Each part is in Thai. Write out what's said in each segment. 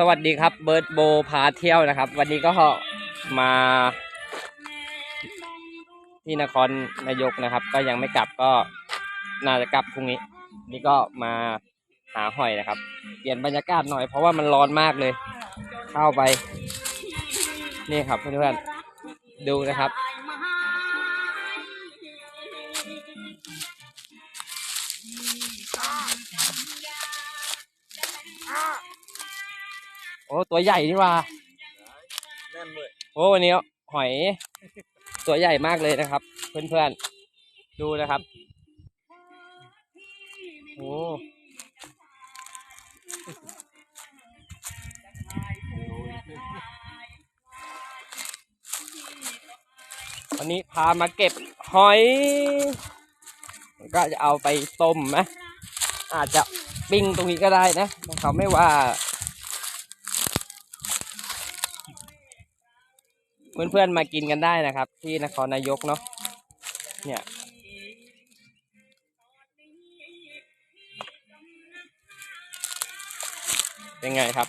สวัสดีครับเบิร์ดโบพาเที่ยวนะครับ วันนี้ก็มาที่นครนายกนะครับ ก็ยังไม่กลับก็น่าจะกลับพรุ่งนี้ นี่ก็มาหาหอยนะครับ เปลี่ยนบรรยากาศหน่อยเพราะว่ามันร้อนมากเลย เข้าไป นี่ครับเพื่อนๆดูนะครับ โอ้ตัวใหญ่นี่ว่าแน่นเลยโอ้วันนี้หอยตัวใหญ่มากเลยนะครับ เพื่อนๆดูนะครับโอ้วันนี้พามาเก็บหอยก็จะเอาไปต้มนะอาจจะปิ้งตรงนี้ก็ได้นะเขาไม่ว่า เพื่อนๆมากินกันได้นะครับ ที่นครนายกเนาะเนี่ยเป็นไงครับ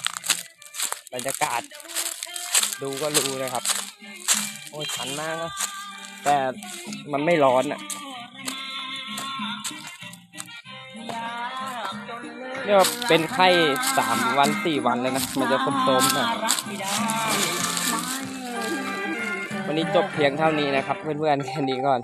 บรรยากาศ ดูก็รู้นะครับ โอ้ยชันมากนะแต่มันไม่ร้อนอะเนี่ยเป็นไข้สามวันสี่วันเลยนะ มันจะโทมๆน่อยวัน นี้จบเพียงเท่านี้นะครับ เพื่อนๆแค่นี้ก่อน